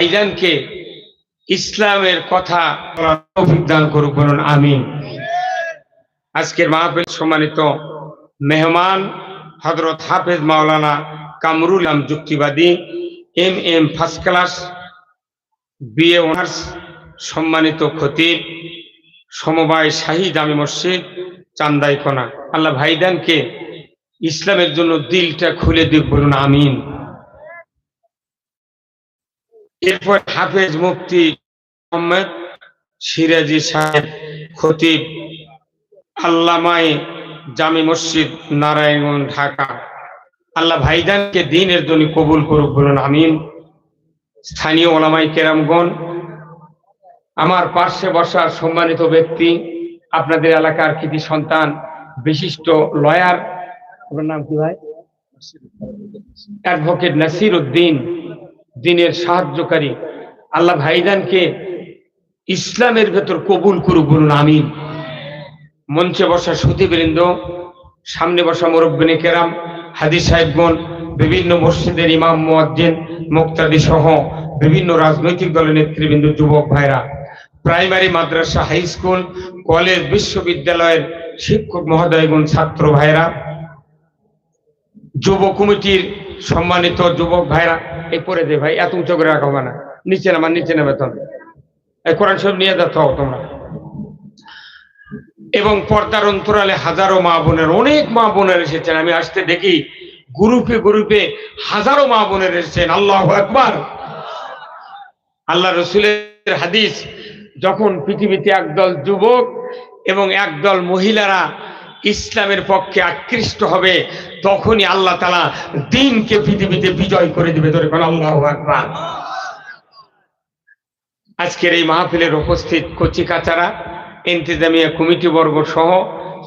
ভাইজানকে ইসলামের কথা দান করুক বলুন, আমিন। আজকের মাহফিল সম্মানিত মেহমান হজরত হাফেজ মাওলানা কামরুল ইসলাম যুক্তিবাদী M M first class, B A honours, সম্মানিত খতিব, সমবায় শাহী জামি মসজিদ, চান্দাইকোনা। আল্লাহ ভাইদানকে ইসলামের জন্য দিলটা খুলে দিক বলুন, আমিন। এরপর হাফেজ মুফতি মোহাম্মদ সিরাজি সাহেব খতিব আল্লামাই জামি মসজিদ নারায়ণগঞ্জ, ঢাকা। আল্লাহ ভাইজানকে দিনের জন্য কবুল করুক বলুন, আমিন। স্থানীয় ওলামাই কেরামগণ, আমার পার্শ্বে বসা সম্মানিত ব্যক্তি, আপনাদের এলাকার কৃতি সন্তান, বিশিষ্ট লয়ার আপনার নাম কি ভাই? অ্যাডভোকেট নাসির উদ্দিন। সাহায্যকারী আল্লাহ ভাইজানকে ইসলামের ভেতর কবুল করুক বলুন, আমিন। মঞ্চে বসা সুতিবৃন্দ, সামনে বসা মুরব্বিনী কেরাম, হাদিস সাহেবগণ বিভিন্ন মসজিদের ইমাম, মুয়াজ্জিন, মুক্তাদি সহ বিভিন্ন রাজনৈতিক দলের নেতৃবৃন্দ, যুবক ভাইরা, primary madrasa, high school, college, বিশ্ববিদ্যালয়ের শিক্ষক মহোদয়গণ ছাত্র ভাইরা, যুব কমিটির সম্মানিত যুবক ভাইরা এই পরে দে ভাই, এত উঁচু করে রাখা হবে না নিচে নামা, নিচে নেবে তো। এই কোরআন সব নিয়ে যাচ্ছ তোমরা। এবং পর্দার অন্তরালে হাজারো মা বোনের, অনেক মা বোনের এসেছেন। আমি আসতে দেখি, গ্রুপে গ্রুপে হাজারো মা বোনের এসেছেন। আল্লাহ একবার আল্লাহ রসুলের হাদিস, যখন পৃথিবীতে একদল যুবক এবং একদল মহিলারা ইসলামের পক্ষে আকৃষ্ট হবে, তখনই আল্লাহ তালা দিনকে পৃথিবীতে বিজয় করে দিবে। ধরে কোন আল্লাহ আকবার। আজকের এই মাহফিলের উপস্থিত কচি কাচারা ইন্তেজামিয়া কমিটি বর্গ সহ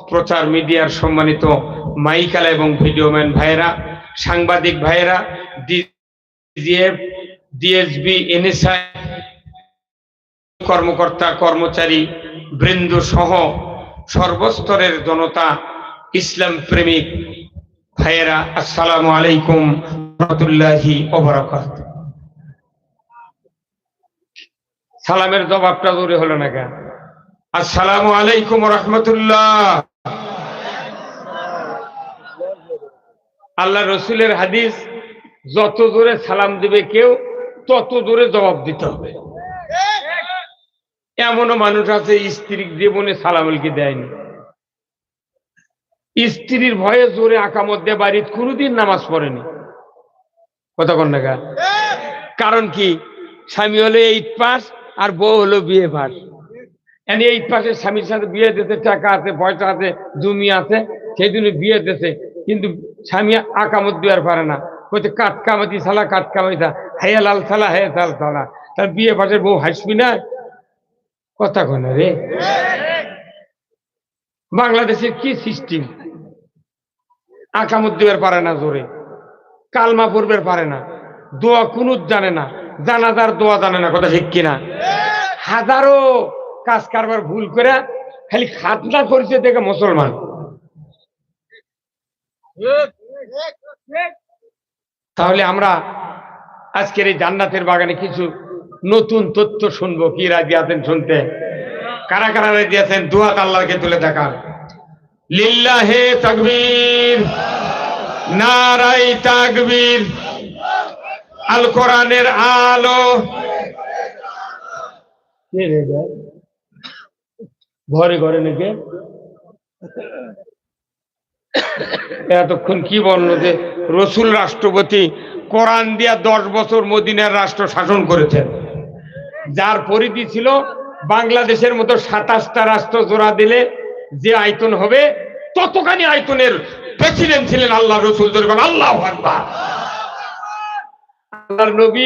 প্রচার মিডিয়ার সম্মানিত মাইকালা এবং ভিডিওম্যান ভাইয়েরা, সাংবাদিক ভাইয়েরা, ডিজিএফ, ডিএসবি, এনএসআই, কর্মকর্তা, কর্মচারী বৃন্দ সহ সর্বস্তরের জনতা, ইসলাম প্রেমিক ভাইয়েরা, আসসালামু আলাইকুম রহমতুল্লাহি ওবরাকাত। সালামের জবাবটা জোরে হলো না কেন? আসসালামু আলাইকুম রহমতুল্লাহ। আল্লাহ রসুলের হাদিস, যত জোরে সালাম দিবে কেউ, তত জোরে জবাব দিতে হবে। এমনও মানুষ আছে স্ত্রী জীবনে সালামলকে দেয়নি। স্ত্রীর ভয়ে জোরে আকামত দিয়ে বাড়ির কোনোদিন নামাজ পড়েনি। কথা কন না কারণ কি? স্বামী হলো এইট পাস, আর বউ হলো বিয়ে পাস। এনে এইট পাসের স্বামীর সাথে বিয়ে দিতে টাকা আছে, পয়সা আছে, জমি আছে, সেই জন্য বিয়ে দিতে কিন্তু স্বামী আকামত দেওয়ার পারে না। কইতে, কাঠ কামাতি সালা, কাঠ কামাইতা। হাইয়া লাল সালা, হাইয়া লাল সালা। তার বিয়ে পাশের বউ হাসবি না কথা কয় না রে। বাংলাদেশের কি সিস্টেম আকামত দেওয়ার পারে না জোরে। কালমা পড়বে পারে না। দোয়া কুনুত জানে না। জানাজার দোয়া জানে না। কথা ঠিক কিনা? হাজারো কাজ কারবার ভুল করে খালি খাতনা করেছে দেখে মুসলমান। তাহলে আমরা আজকের এই জান্নাতের বাগানে কিছু নতুন তথ্য শুনব। কি রাজি আছেন শুনতে? কারা কারা রাজি আছেন? দুহাত আল্লাহকে তুলে দেখান লিল্লাহে তাকবীর নারাই তাকবীর, আল কোরআনের আলো। ঘরে ঘরে নাকি? এতক্ষণ কি বলল যে রসুল রাষ্ট্রপতি কোরআন দিয়া দশ বছর মদিনার রাষ্ট্র শাসন করেছেন? যার পরিধি ছিল বাংলাদেশের মতো সাতাশটা রাষ্ট্র জোড়া দিলে যে আয়তন হবে, ততখানি আয়তনের প্রেসিডেন্ট ছিলেন আল্লাহ রসুল আল্লাহ আল্লাহ আল্লাহর নবী